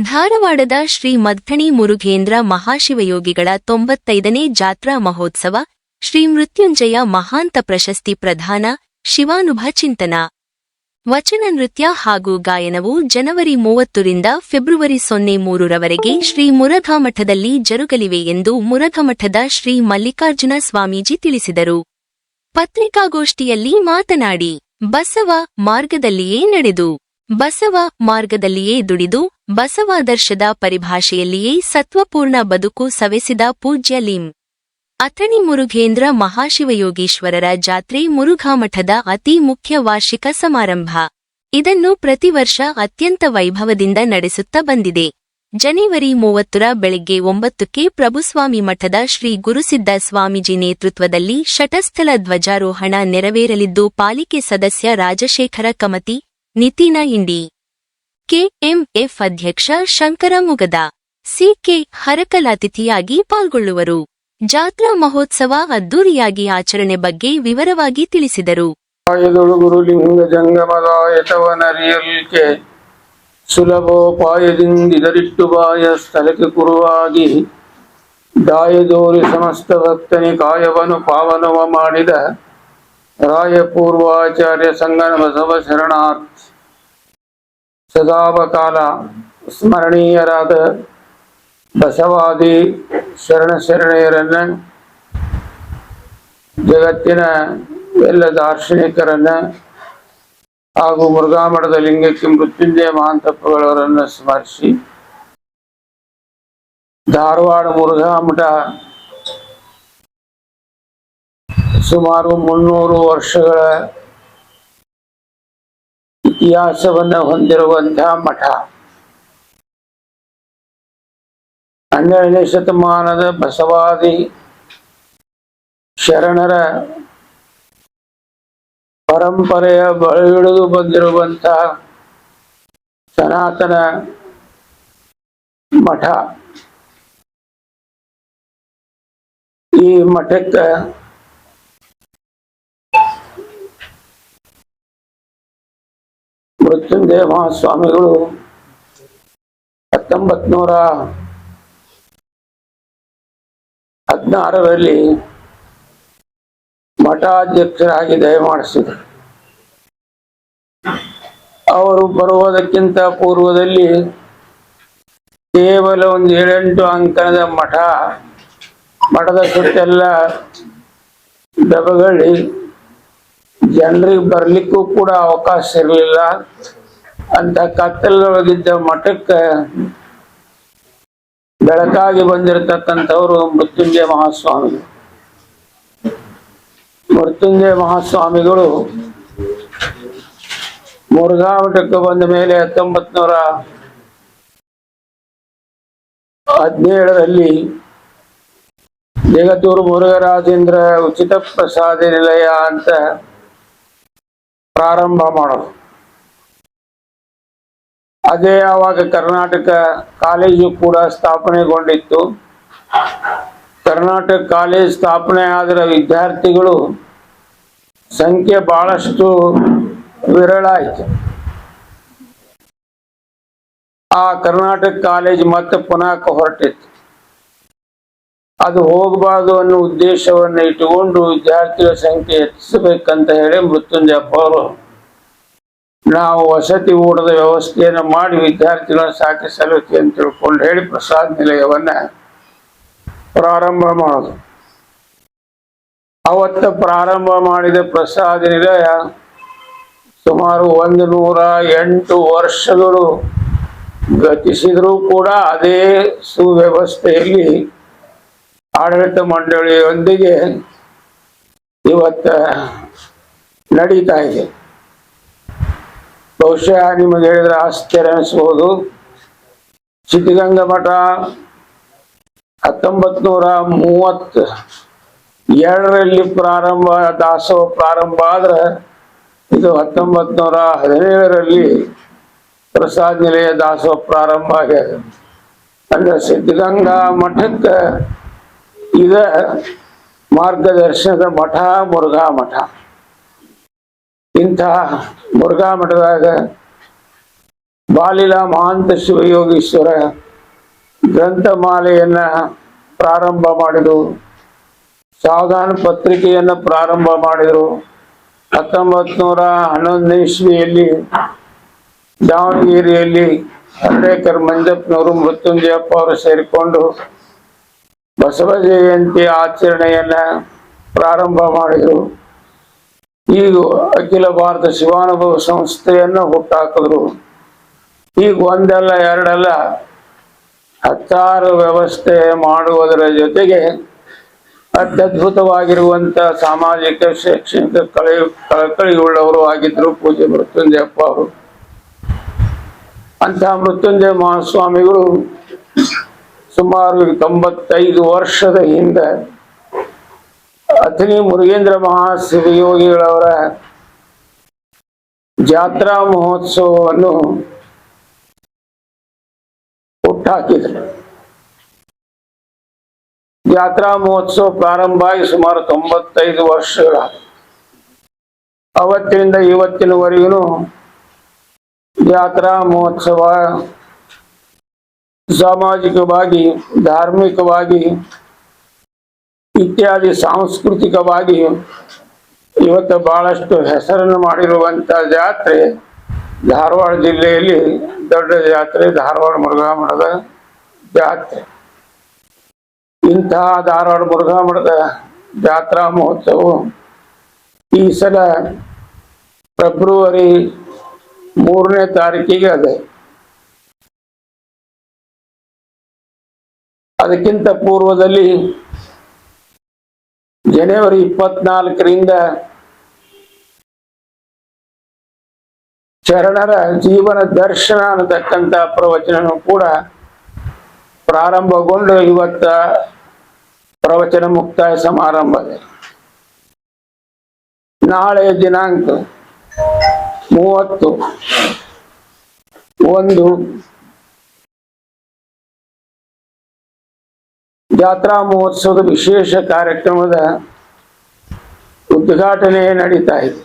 ಧಾರವಾಡದ ಶ್ರೀ ಮದ್ದಣಿ ಮುರುಘೇಂದ್ರ ಮಹಾಶಿವಯೋಗಿಗಳ ತೊಂಬತ್ತೈದನೇ ಜಾತ್ರಾ ಮಹೋತ್ಸವ, ಶ್ರೀ ಮೃತ್ಯುಂಜಯ ಮಹಾಂತ ಪ್ರಶಸ್ತಿ ಪ್ರಧಾನ ಶಿವಾನುಭ ಚಿಂತನ. ವಚನ, ನೃತ್ಯ ಹಾಗೂ ಗಾಯನವು ಜನವರಿ ಮೂವತ್ತರಿಂದ ಫೆಬ್ರವರಿ ಸೊನ್ನೆ ಮೂರರವರೆಗೆ ಶ್ರೀ ಮುರಘಾಮಠದಲ್ಲಿ ಜರುಗಲಿವೆ ಎಂದು ಮುರಘಮಠದ ಶ್ರೀ ಮಲ್ಲಿಕಾರ್ಜುನ ಸ್ವಾಮೀಜಿ ತಿಳಿಸಿದರು. ಪತ್ರಿಕಾಗೋಷ್ಠಿಯಲ್ಲಿ ಮಾತನಾಡಿ, ಬಸವ ಮಾರ್ಗದಲ್ಲಿಯೇ ನಡೆದು ಬಸವ ಮಾರ್ಗದಲ್ಲಿಯೇ ದುಡಿದು, ಬಸವಾದರ್ಶದ ಪರಿಭಾಷೆಯಲ್ಲಿಯೇ ಸತ್ವಪೂರ್ಣ ಬದುಕು ಸವೆಸಿದ ಪೂಜ್ಯ ಲಿಂ. ಅಥಣಿ ಮುರುಘೇಂದ್ರ ಮಹಾಶಿವಯೋಗೀಶ್ವರರ ಜಾತ್ರೆ ಮುರುಘಾಮಠದ ಅತಿ ಮುಖ್ಯ ವಾರ್ಷಿಕ ಸಮಾರಂಭ. ಇದನ್ನು ಪ್ರತಿ ವರ್ಷ ಅತ್ಯಂತ ವೈಭವದಿಂದ ನಡೆಸುತ್ತಾ ಬಂದಿದೆ. ಜನವರಿ ಮೂವತ್ತರ ಬೆಳಗ್ಗೆ ಒಂಬತ್ತಕ್ಕೆ ಪ್ರಭುಸ್ವಾಮಿ ಮಠದ ಶ್ರೀ ಗುರುಸಿದ್ದ ಸ್ವಾಮೀಜಿ ನೇತೃತ್ವದಲ್ಲಿ ಶಟಸ್ಥಲ ಧ್ವಜಾರೋಹಣ ನೆರವೇರಲಿದ್ದು, ಪಾಲಿಕೆ ಸದಸ್ಯ ರಾಜಶೇಖರ ಕಮತಿ ನಿತಿನ ಇಂಡಿ. ಕೆಎಂಎಫ್ ಅಧ್ಯಕ್ಷ ಶಂಕರ ಮುಗದ ಸಿಕೆ ಹರಕಲಾತಿಥಿಯಾಗಿ ಪಾಲ್ಗೊಳ್ಳುವರು. ಜಾತ್ರಾ ಮಹೋತ್ಸವ ಅದ್ದೂರಿಯಾಗಿ ಆಚರಣೆ ಬಗ್ಗೆ ವಿವರವಾಗಿ ತಿಳಿಸಿದರು. ಸುಲಭೋಪಾಯದಿಂದಿದರಿಟ್ಟು ಬಾಯ ಸ್ಥಳಕ್ಕೆ ಕುರುವಾಗಿ. ದಾಯದೋರಿ ಸಮಸ್ತ ಭಕ್ತನಿ ಕಾಯವನ್ನು ಪಾವನವ ಮಾಡಿದ. ರಾಯಪೂರ್ವಾಚಾರ್ಯ ಸಂಗನ ಬಸವ ಶರಣಾರ್ಥ. ಸದಾವಕಾಲ ಸ್ಮರಣೀಯರಾದ ಬಸವಾದಿ ಶರಣ ಶರಣೆಯರನ್ನ ಜಗತ್ತಿನ ಎಲ್ಲ ದಾರ್ಶನಿಕರನ್ನ ಹಾಗೂ ಮುರುಘಾಮಠದ ಲಿಂಗಕ್ಕೆ ಮೃತ್ಯುಂಜಯ ಮಹಾಂತಪ್ಪಗಳವರನ್ನು ಸ್ಮರಿಸಿ ಧಾರವಾಡ ಮುರುಘಾಮಠ ಸುಮಾರು ಮುನ್ನೂರು ವರ್ಷಗಳ ಇತಿಹಾಸವನ್ನು ಹೊಂದಿರುವಂತಹ ಮಠ. ಹನ್ನೆರಡನೇ ಶತಮಾನದ ಬಸವಾದಿ ಶರಣರ ಪರಂಪರೆಯ ಬಳಿಗಿಳಿದು ಬಂದಿರುವಂತಹ ಸನಾತನ ಮಠ. ಈ ಮಠಕ್ಕೆ ಮೃತ್ಯುಂಜಯ ಮಹಾಸ್ವಾಮಿಗಳು ಹತ್ತೊಂಬತ್ ನೂರ ಹದಿನಾರರಲ್ಲಿ ಮಠಾಧ್ಯಕ್ಷರಾಗಿ ದಯಮಾಡಿಸಿದರು. ಅವರು ಬರುವುದಕ್ಕಿಂತ ಪೂರ್ವದಲ್ಲಿ ಕೇವಲ ಒಂದು ಏಳೆಂಟು ಅಂಕಣದ ಮಠ, ಮಠದ ಸುತ್ತೆಲ್ಲ ದಬಗಳಿ ಜನರಿಗೆ ಬರ್ಲಿಕ್ಕೂ ಕೂಡ ಅವಕಾಶ ಇರಲಿಲ್ಲ. ಅಂತ ಕತ್ತಲೊಳಗಿದ್ದ ಮಠಕ್ಕೆ ಬೆಳಕಾಗಿ ಬಂದಿರತಕ್ಕಂಥವ್ರು ಮೃತ್ಯುಂಜಯ ಮಹಾಸ್ವಾಮಿ ಮೃತ್ಯುಂಜಯ ಮಹಾಸ್ವಾಮಿಗಳು ಮುರುಘಾ ಮಠಕ್ಕೆ ಬಂದ ಮೇಲೆ ಹತ್ತೊಂಬತ್ ನೂರ ಹದಿನೇಳರಲ್ಲಿ ಜಗತ್ತೂರು ಮುರುಘರಾಜೇಂದ್ರ ಉಚಿತ ಪ್ರಸಾದ ನಿಲಯ ಅಂತ ಪ್ರಾರಂಭ ಮಾಡೋದು. ಅದೇ ಆವಾಗ ಕರ್ನಾಟಕ ಕಾಲೇಜು ಕೂಡ ಸ್ಥಾಪನೆಗೊಂಡಿತ್ತು. ಕರ್ನಾಟಕ ಕಾಲೇಜ್ ಸ್ಥಾಪನೆ ಆದರೆ ವಿದ್ಯಾರ್ಥಿಗಳು ಸಂಖ್ಯೆ ಬಹಳಷ್ಟು ವಿರಳ ಆಯ್ತು ಆ ಕರ್ನಾಟಕ ಕಾಲೇಜ್ ಮತ್ತೆ ಪುನಃ ಹೊರಟಿತ್ತು. ಅದು ಹೋಗಬಾರದು ಅನ್ನೋ ಉದ್ದೇಶವನ್ನು ಇಟ್ಟುಕೊಂಡು ವಿದ್ಯಾರ್ಥಿಗಳ ಸಂಖ್ಯೆ ಹೆಚ್ಚಿಸಬೇಕಂತ ಹೇಳಿ ಮೃತ್ಯುಂಜಯಪ್ಪ ಅವರು ನಾವು ವಸತಿ ಊಟದ ವ್ಯವಸ್ಥೆಯನ್ನು ಮಾಡಿ ವಿದ್ಯಾರ್ಥಿಗಳನ್ನು ಸಾಕಿ ಸಲ್ಲುತ್ತೆ ಅಂತ ತಿಳ್ಕೊಂಡು ಹೇಳಿ ಪ್ರಸಾದ ನಿಲಯವನ್ನ ಪ್ರಾರಂಭ ಮಾಡೋದು. ಅವತ್ತ ಪ್ರಾರಂಭ ಮಾಡಿದ ಪ್ರಸಾದ ನಿಲಯ ಸುಮಾರು ಒಂದು ನೂರ ಎಂಟು ವರ್ಷಗಳು ಗತಿಸಿದರೂ ಕೂಡ ಅದೇ ಸುವ್ಯವಸ್ಥೆಯಲ್ಲಿ ಆಡಳಿತ ಮಂಡಳಿಯೊಂದಿಗೆ ಇವತ್ತ ನಡೀತಾ ಇದೆ. ಬಹುಶಃ ನಿಮಗೆ ಹೇಳಿದ್ರೆ ಆಶ್ಚರ್ಯ ಅನಿಸ್ಬೋದು ಸಿದ್ಧಗಂಗಾ ಮಠ ಹತ್ತೊಂಬತ್ ನೂರ ಮೂವತ್ ಎರಡರಲ್ಲಿ ಪ್ರಾರಂಭ, ದಾಸೋಹ ಪ್ರಾರಂಭ ಆದ್ರೆ ಇದು ಹತ್ತೊಂಬತ್ ನೂರ ಹದಿನೇಳರಲ್ಲಿ ಪ್ರಸಾದ್ ನಿಲಯ ದಾಸೋಹ ಪ್ರಾರಂಭ ಆಗ್ಯದ ಅಂದ್ರೆ ಸಿದ್ಧಗಂಗಾ ಮಠಕ್ಕೆ ಇದ ಮಾರ್ಗದರ್ಶನದ ಮಠ ಮುರುಘಾ ಮಠ. ಇಂತಹ ಮುರುಘಾ ಮಠದಾಗ ಬಾಲಿಲ ಮಹಾಂತ ಶಿವಯೋಗೀಶ್ವರ ಗ್ರಂಥಮಾಲೆಯನ್ನ ಪ್ರಾರಂಭ ಮಾಡಿದರು. ಸಾವಧಾನ ಪತ್ರಿಕೆಯನ್ನು ಪ್ರಾರಂಭ ಮಾಡಿದರು. ಹತ್ತೊಂಬತ್ ನೂರ ಹನ್ನೊಂದನೇ ಇಸ್ವಿಯಲ್ಲಿ ದಾವಣಗೆರೆಯಲ್ಲಿ ಅಂಬೇಕರ್ ಮಂಜಪ್ಪನವರು ಮೃತ್ಯುಂಜಯಪ್ಪ ಅವರು ಸೇರಿಕೊಂಡು ಬಸವ ಜಯಂತಿ ಆಚರಣೆಯನ್ನ ಪ್ರಾರಂಭ ಮಾಡಿದರು. ಈಗ ಅಖಿಲ ಭಾರತ ಶಿವಾನುಭವ ಸಂಸ್ಥೆಯನ್ನು ಹುಟ್ಟಾಕಿದ್ರು. ಈಗ ಒಂದಲ್ಲ, ಎರಡಲ್ಲ, ಹತ್ತಾರು ವ್ಯವಸ್ಥೆ ಮಾಡುವುದರ ಜೊತೆಗೆ ಅತ್ಯದ್ಭುತವಾಗಿರುವಂತ ಸಾಮಾಜಿಕ, ಶೈಕ್ಷಣಿಕ ಕಳೆ, ಕಳಕಳಿಯುಳ್ಳವರು ಆಗಿದ್ರು ಪೂಜೆ ಮೃತ್ಯುಂಜಯಪ್ಪ ಅವರು. ಅಂತಹ ಮೃತ್ಯುಂಜಯ ಮಹಾಸ್ವಾಮಿಗಳು ಸುಮಾರು ತೊಂಬತ್ತೈದು ವರ್ಷದ ಹಿಂದೆ ಅಥಣಿ ಮುರುಗೇಂದ್ರ ಮಹಾಶಿವಯೋಗಿಗಳವರ ಜಾತ್ರಾ ಮಹೋತ್ಸವವನ್ನು ಹುಟ್ಟಾಕಿದರು. ಜಾತ್ರಾ ಮಹೋತ್ಸವ ಪ್ರಾರಂಭ ಆಗಿ ಸುಮಾರು ತೊಂಬತ್ತೈದು ವರ್ಷಗಳ ಅವತ್ತಿನಿಂದ ಇವತ್ತಿನವರೆಗೂ ಜಾತ್ರಾ ಮಹೋತ್ಸವ ಸಾಮಾಜಿಕವಾಗಿ, ಧಾರ್ಮಿಕವಾಗಿ ಇತ್ಯಾದಿ ಸಾಂಸ್ಕೃತಿಕವಾಗಿ ಇವತ್ತು ಬಹಳಷ್ಟು ಹೆಸರನ್ನು ಮಾಡಿರುವಂಥ ಜಾತ್ರೆ ಧಾರವಾಡ ಜಿಲ್ಲೆಯಲ್ಲಿ ದೊಡ್ಡ ಜಾತ್ರೆ ಧಾರವಾಡ ಮುರುಘಾ ಮಠದ ಜಾತ್ರೆ. ಇಂತಹ ಧಾರವಾಡ ಮುರುಘಾ ಮಠದ ಜಾತ್ರಾ ಮಹೋತ್ಸವ ಈ ಸಲ ಫೆಬ್ರವರಿ ಮೂರನೇ ತಾರೀಕಿಗೆ ಅದೇ. ಅದಕ್ಕಿಂತ ಪೂರ್ವದಲ್ಲಿ ಜನವರಿ ಇಪ್ಪತ್ನಾಲ್ಕರಿಂದ ಶರಣರ ಜೀವನ ದರ್ಶನ ಅನ್ನತಕ್ಕಂಥ ಪ್ರವಚನನು ಕೂಡ ಪ್ರಾರಂಭಗೊಂಡು ಇವತ್ತ ಪ್ರವಚನ ಮುಕ್ತಾಯ ಸಮಾರಂಭ ನಾಳೆ ದಿನಾಂಕ ಮೂವತ್ತು ಒಂದು ಜಾತ್ರಾ ಮಹೋತ್ಸವದ ವಿಶೇಷ ಕಾರ್ಯಕ್ರಮದ ಉದ್ಘಾಟನೆ ನಡೀತಾ ಇದೆ.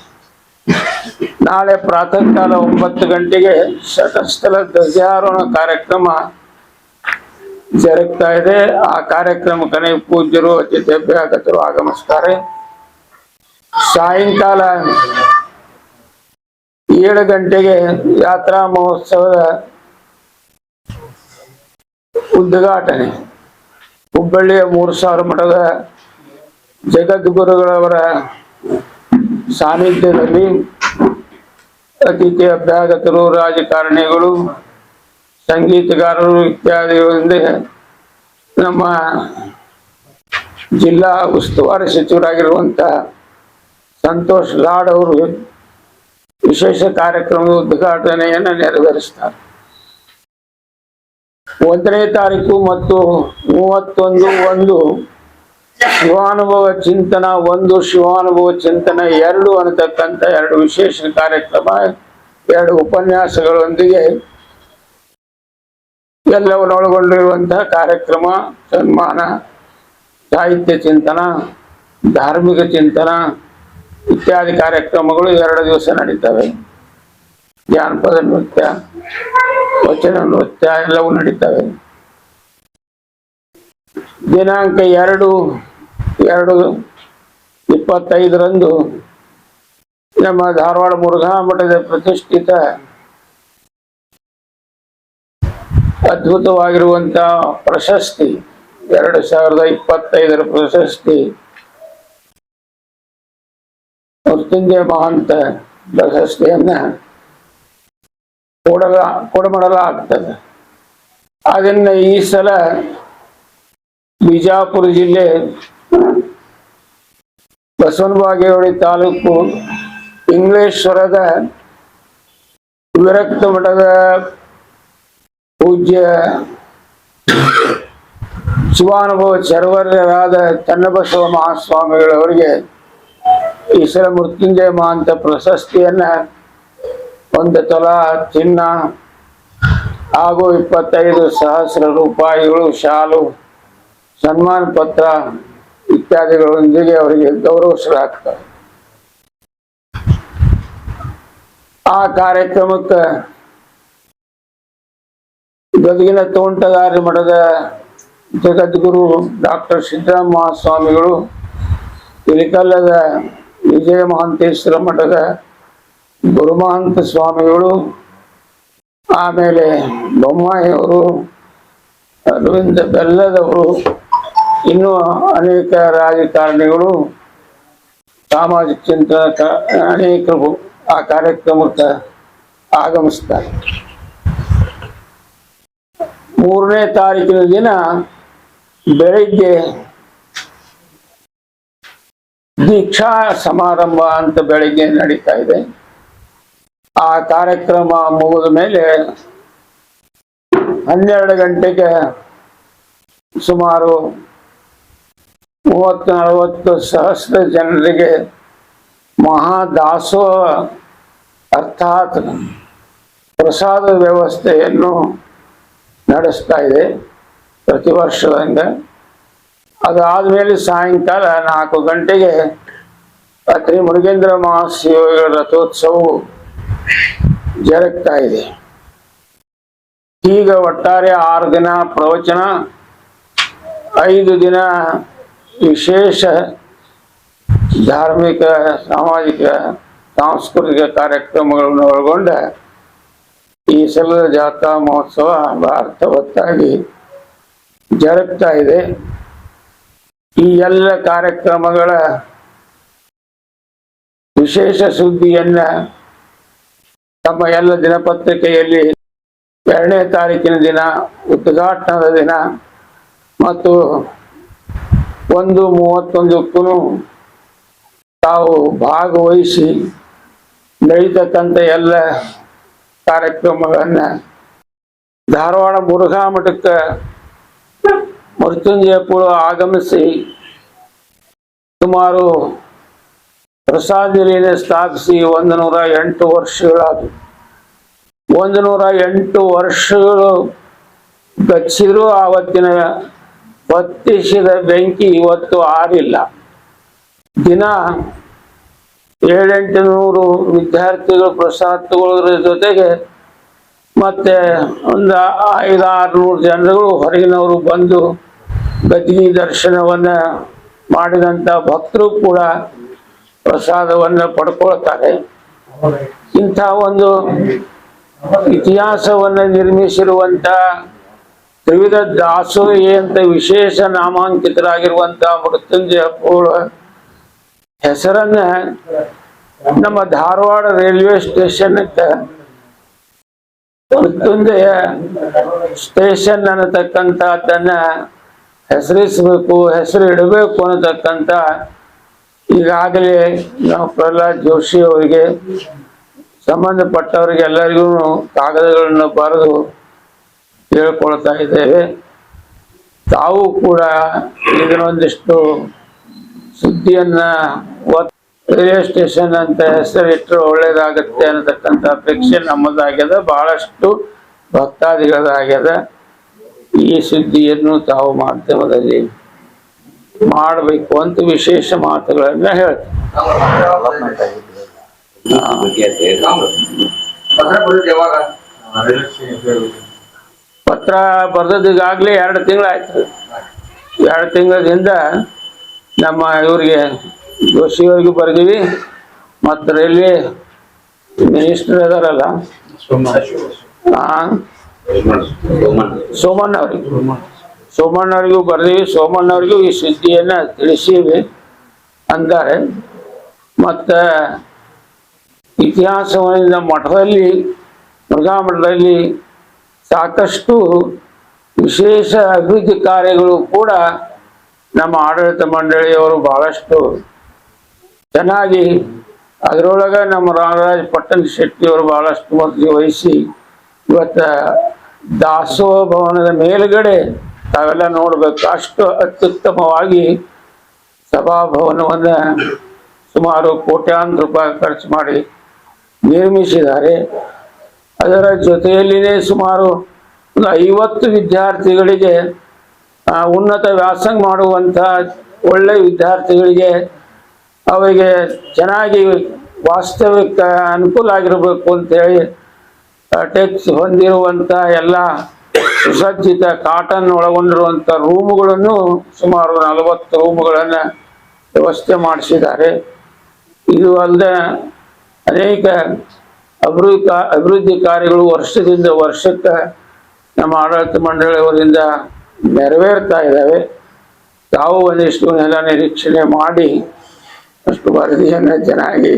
ನಾಳೆ ಪ್ರಾತಃ ಕಾಲ ಒಂಬತ್ತು ಗಂಟೆಗೆ ಶಟಸ್ಥಲ ಧ್ವಜಾರೋಹಣ ಕಾರ್ಯಕ್ರಮ ಜರುಗ್ತಾ ಇದೆ. ಆ ಕಾರ್ಯಕ್ರಮಕ್ಕೆ ಪೂಜ್ಯರು ಅತಿಥಿ ಅಭ್ಯಾಗತರು ಆಗಮಿಸ್ತಾರೆ. ಸಾಯಂಕಾಲ ಏಳು ಗಂಟೆಗೆ ಯಾತ್ರಾ ಮಹೋತ್ಸವದ ಉದ್ಘಾಟನೆ. ಹುಬ್ಬಳ್ಳಿಯ ಮೂರು ಸಾವಿರ ಮಠದ ಜಗದ್ಗುರುಗಳವರ ಸಾನ್ನಿಧ್ಯದಲ್ಲಿ ಅತಿಥಿ ಅಭ್ಯಾಗತರು, ರಾಜಕಾರಣಿಗಳು, ಸಂಗೀತಗಾರರು ಇತ್ಯಾದಿಗಳೊಂದಿಗೆ ನಮ್ಮ ಜಿಲ್ಲಾ ಉಸ್ತುವಾರಿ ಸಚಿವರಾಗಿರುವಂತ ಸಂತೋಷ್ ಲಾಡ್ ಅವರು ವಿಶೇಷ ಕಾರ್ಯಕ್ರಮದ ಉದ್ಘಾಟನೆಯನ್ನು ನೆರವೇರಿಸ್ತಾರೆ. ಒಂದನೇ ತಾರೀಕು ಮತ್ತು ಮೂವತ್ತೊಂದು ಒಂದು ಶಿವಾನುಭವ ಚಿಂತನ, ಒಂದು ಶಿವಾನುಭವ ಚಿಂತನ, ಎರಡು ಅನ್ನತಕ್ಕಂಥ ಎರಡು ವಿಶೇಷ ಕಾರ್ಯಕ್ರಮ, ಎರಡು ಉಪನ್ಯಾಸಗಳೊಂದಿಗೆ ಎಲ್ಲವನ್ನು ಒಳಗೊಂಡಿರುವಂತಹ ಕಾರ್ಯಕ್ರಮ, ಸನ್ಮಾನ, ಸಾಹಿತ್ಯ ಚಿಂತನ, ಧಾರ್ಮಿಕ ಚಿಂತನ ಇತ್ಯಾದಿ ಕಾರ್ಯಕ್ರಮಗಳು ಎರಡು ದಿವಸ ನಡೀತವೆ. ಜಾನಪದ ನೃತ್ಯ ವಚನ ಎಲ್ಲವೂ ನಡೀತವೆ. ದಿನಾಂಕ ಎರಡು ಎರಡು ಇಪ್ಪತ್ತೈದರಂದು ನಮ್ಮ ಧಾರವಾಡ ಮುರುಘಾ ಮಠದ ಪ್ರತಿಷ್ಠಿತ ಅದ್ಭುತವಾಗಿರುವಂತ ಪ್ರಶಸ್ತಿ, ಎರಡು ಸಾವಿರದ ಇಪ್ಪತ್ತೈದರ ಪ್ರಶಸ್ತಿ ಮೃತ್ಯುಂಜಯ ಮಹಾಂತ ಪ್ರಶಸ್ತಿಯನ್ನ ಕೊಡಲ, ಕೊಡಮಾಡಲಾಗ್ತದೆ. ಅದನ್ನ ಈ ಸಲ ಬಿಜಾಪುರ ಜಿಲ್ಲೆ ಬಸವನ ಬಾಗೇವಾಡಿ ತಾಲೂಕು ಇಂಗ್ಲೇಶ್ವರದ ವಿರಕ್ತ ಮಠದ ಪೂಜ್ಯ ಶಿವಾನುಭವ ಚರ್ವರ್ಯರಾದ ಚನ್ನಬಸವ ಮಹಾಸ್ವಾಮಿಗಳವರಿಗೆ ಈ ಸಲ ಮೃತ್ಯುಂಜಯ ಮಹಾಂತ ಪ್ರಶಸ್ತಿಯನ್ನ ಒಂದು ತೊಲ ಚಿನ್ನ ಹಾಗೂ ಇಪ್ಪತ್ತೈದು ಸಹಸ್ರ ರೂಪಾಯಿಗಳು, ಶಾಲು, ಸನ್ಮಾನ ಪತ್ರ ಇತ್ಯಾದಿಗಳೊಂದಿಗೆ ಅವರಿಗೆ ಗೌರವಿಸಲಾಗ್ತದೆ ಆ ಕಾರ್ಯಕ್ರಮಕ್ಕೆ ಗದಗಿನ ತೋಂಟದಾರಿ ಮಠದ ಜಗದ್ಗುರು ಡಾಕ್ಟರ್ ಸಿದ್ದರಾಮ ಸ್ವಾಮಿಗಳು ಇಲಿಕಲ್ಲದ ವಿಜಯ ಮಹಾಂತೇಶ್ವರ ಮಠದ ಗುರುಮಹಂತ ಸ್ವಾಮಿಗಳು, ಆಮೇಲೆ ಬೊಮ್ಮಾಯಿಯವರು, ಅರವಿಂದ ಬೆಲ್ಲದವರು, ಇನ್ನೂ ಅನೇಕ ರಾಜಕಾರಣಿಗಳು, ಸಾಮಾಜಿಕ ಚಿಂತನ ಅನೇಕರು ಆ ಕಾರ್ಯಕ್ರಮಕ್ಕೆ ಆಗಮಿಸ್ತಾರೆ. ಮೂರನೇ ತಾರೀಕಿನ ದಿನ ಬೆಳಿಗ್ಗೆ ದೀಕ್ಷಾ ಸಮಾರಂಭ ಅಂತ ಬೆಳಿಗ್ಗೆ ನಡೀತಾ ಇದೆ. ಆ ಕಾರ್ಯಕ್ರಮ ಮುಗಿದ ಮೇಲೆ ಹನ್ನೆರಡು ಗಂಟೆಗೆ ಸುಮಾರು ಮೂವತ್ತು ನಲವತ್ತು ಸಹಸ್ರ ಜನರಿಗೆ ಮಹಾದಾಸೋಹ ಅರ್ಥಾತ್ ಪ್ರಸಾದ ವ್ಯವಸ್ಥೆಯನ್ನು ನಡೆಸ್ತಾ ಇದೆ ಪ್ರತಿ ವರ್ಷದಿಂದ. ಅದಾದ್ಮೇಲೆ ಸಾಯಂಕಾಲ ನಾಲ್ಕು ಗಂಟೆಗೆ ಶ್ರೀ ಮುರುಗೇಂದ್ರ ಮಹಾಶಿವಗಳ ರಥೋತ್ಸವವು ಜರುಗ್ತಾ ಇದೆ. ಈಗ ಒಟ್ಟಾರೆ ಆರು ದಿನ ಪ್ರವಚನ, ಐದು ದಿನ ವಿಶೇಷ ಧಾರ್ಮಿಕ, ಸಾಮಾಜಿಕ, ಸಾಂಸ್ಕೃತಿಕ ಕಾರ್ಯಕ್ರಮಗಳನ್ನು ಒಳಗೊಂಡ ಈ ಸಲದ ಜಾತ್ರಾ ಮಹೋತ್ಸವ ಅರ್ಥವತ್ತಾಗಿ ಜರುಗ್ತಾ ಇದೆ. ಈ ಎಲ್ಲ ಕಾರ್ಯಕ್ರಮಗಳ ವಿಶೇಷ ಸುದ್ದಿಯನ್ನ ತಮ್ಮ ಎಲ್ಲ ದಿನಪತ್ರಿಕೆಯಲ್ಲಿ ಎರಡನೇ ತಾರೀಕಿನ ದಿನ, ಉದ್ಘಾಟನದ ದಿನ ಮತ್ತು ಒಂದು ಮೂವತ್ತೊಂದಕ್ಕೂ ತಾವು ಭಾಗವಹಿಸಿ ನಡೀತಕ್ಕಂಥ ಎಲ್ಲ ಕಾರ್ಯಕ್ರಮಗಳನ್ನು ಧಾರವಾಡ ಮುರುಘಾ ಮಠಕ್ಕೆ ಮೃತ್ಯುಂಜಯಪುರ ಆಗಮಿಸಿ ಸುಮಾರು ಪ್ರಸಾದಲಿನ ಸ್ಥಾಪಿಸಿ ಒಂದು ನೂರ ಎಂಟು ವರ್ಷಗಳಾದವು ಒಂದು ನೂರ ಎಂಟು ವರ್ಷಗಳು ಗಚ್ಚಿದ್ರು ಆವತ್ತಿನ ಹೊತ್ತಿಸಿದ ಬೆಂಕಿ ಇವತ್ತು ಆರಿಲ್ಲ. ದಿನ ಏಳೆಂಟು ನೂರು ವಿದ್ಯಾರ್ಥಿಗಳು ಪ್ರಸಾದ ತಗೊಳ್ಳೋದ್ರ ಜೊತೆಗೆ ಮತ್ತೆ ಒಂದು ಐದು ಆರುನೂರು ಜನರುಗಳು ಹೊರಗಿನವರು ಬಂದು ಗದ್ದಿನಿ ದರ್ಶನವನ್ನು ಮಾಡಿದಂಥ ಭಕ್ತರು ಕೂಡ ಪ್ರಸಾದವನ್ನ ಪಡ್ಕೊಳ್ತಾರೆ. ಇಂಥ ಒಂದು ಇತಿಹಾಸವನ್ನು ನಿರ್ಮಿಸಿರುವಂತ ತ್ರಿವಿಧ ದಾಸೋಹಿ ಅಂತ ವಿಶೇಷ ನಾಮಾಂಕಿತರಾಗಿರುವಂತ ಮೃತ್ಯುಂಜಯ ಹೆಸರನ್ನ ನಮ್ಮ Dharwad railway station Mrityunjaya station ಅನ್ನತಕ್ಕಂಥದ್ದನ್ನ ಹೆಸರಿಸಬೇಕು, ಹೆಸರು ಇಡಬೇಕು ಅನ್ನತಕ್ಕಂಥ ಈಗಾಗಲೇ ನಾವು ಪ್ರಹ್ಲಾದ್ ಜೋಶಿ ಅವರಿಗೆ ಸಂಬಂಧಪಟ್ಟವರಿಗೆ ಎಲ್ಲರಿಗೂ ಕಾಗದಗಳನ್ನು ಬರೆದು ಹೇಳ್ಕೊಳ್ತಾ ಇದ್ದೇವೆ. ತಾವು ಕೂಡ ಇದನ್ನೊಂದಿಷ್ಟು ಸುದ್ದಿಯನ್ನ ರೈಲ್ವೆ ಸ್ಟೇಷನ್ ಅಂತ ಹೆಸರಿಟ್ಟರೆ ಒಳ್ಳೇದಾಗತ್ತೆ ಅನ್ನತಕ್ಕಂಥ ಅಪೇಕ್ಷೆ ನಮ್ಮದಾಗ್ಯದ, ಬಹಳಷ್ಟು ಭಕ್ತಾದಿಗಳದಾಗ್ಯದ. ಈ ಸುದ್ದಿಯನ್ನು ತಾವು ಮಾಧ್ಯಮದಲ್ಲಿ ಮಾಡಬೇಕು ಅಂತ ವಿಶೇಷ ಮಾತುಗಳನ್ನ ಹೇಳ್ತೇವೆ ಪತ್ರ ಬರೋದು ಯಾವಾಗ ಪತ್ರ ಆಯ್ತು ಎರಡು ತಿಂಗಳಾಯ್ತು. ಎರಡು ತಿಂಗಳಿಂದ ನಮ್ಮ ಇವ್ರಿಗೆ ಜೋಶಿಯವರಿಗೂ ಬರ್ದೀವಿ. ಮತ್ತು ರೈಲ್ವೆ ಮಿನಿಸ್ಟರ್ ಇದಾರಲ್ಲ ಸೋಮಣ್ಣ. ಅವ್ರಿಗೆ ಸೋಮಣ್ಣ ಅವರಿಗೂ ಬರ್ದೀವಿ ಸೋಮಣ್ಣ ಅವರಿಗೂ ಈ ಸುದ್ದಿಯನ್ನು ತಿಳಿಸೀವಿ ಅಂತಾರೆ ಮತ್ತು ಇತಿಹಾಸವನ್ನು ಮಠದಲ್ಲಿ, ಮೃಗಾಮಠದಲ್ಲಿ ಮಠದಲ್ಲಿ ಸಾಕಷ್ಟು ವಿಶೇಷ ಅಭಿವೃದ್ಧಿ ಕಾರ್ಯಗಳು ಕೂಡ ನಮ್ಮ ಆಡಳಿತ ಮಂಡಳಿಯವರು ಬಹಳಷ್ಟು ಚೆನ್ನಾಗಿ ಅದರೊಳಗೆ ನಮ್ಮ ರಾಮರಾಜ ಪಟ್ಟಣ ಶೆಟ್ಟಿಯವರು ಬಹಳಷ್ಟು ಮಟ್ಟಿಗೆ ವಹಿಸಿ ಇವತ್ತ ದಾಸೋಹ ಭವನದ ಮೇಲುಗಡೆ ತಾವೆಲ್ಲ ನೋಡ್ಬೇಕು. ಅಷ್ಟು ಅತ್ಯುತ್ತಮವಾಗಿ ಸಭಾಭವನವನ್ನು ಸುಮಾರು ಕೋಟ್ಯಾಂತರ ರೂಪಾಯಿ ಖರ್ಚು ಮಾಡಿ ನಿರ್ಮಿಸಿದ್ದಾರೆ. ಅದರ ಜೊತೆಯಲ್ಲಿನೇ ಸುಮಾರು ಒಂದು ಐವತ್ತು ವಿದ್ಯಾರ್ಥಿಗಳಿಗೆ ಉನ್ನತ ವ್ಯಾಸಂಗ ಮಾಡುವಂಥ ಒಳ್ಳೆ ವಿದ್ಯಾರ್ಥಿಗಳಿಗೆ ಅವರಿಗೆ ಚೆನ್ನಾಗಿ ವಾಸ್ತವಿಕ ಅನುಕೂಲ ಆಗಿರಬೇಕು ಅಂತೇಳಿ ಟೆಕ್ಸ್ ಹೊಂದಿರುವಂಥ ಎಲ್ಲ ಸುಸಜ್ಜಿತ ಕಾಟನ್ ಒಳಗೊಂಡಿರುವಂತ ರೂಮುಗಳನ್ನು ಸುಮಾರು ನಲವತ್ತು ರೂಮುಗಳನ್ನ ವ್ಯವಸ್ಥೆ ಮಾಡಿಸಿದ್ದಾರೆ. ಇದು ಅಲ್ಲದೆ ಅನೇಕ ಅಭಿವೃದ್ಧಿ ಅಭಿವೃದ್ಧಿ ಕಾರ್ಯಗಳು ವರ್ಷದಿಂದ ವರ್ಷಕ್ಕೆ ನಮ್ಮ ಆಡಳಿತ ಮಂಡಳಿಯವರಿಂದ ನೆರವೇರ್ತಾ ಇದ್ದಾವೆ. ತಾವು ಒಂದಿಷ್ಟು ನೆಲ ನಿರೀಕ್ಷಣೆ ಮಾಡಿ ಅಷ್ಟು ವರದಿಯನ್ನು ಚೆನ್ನಾಗಿ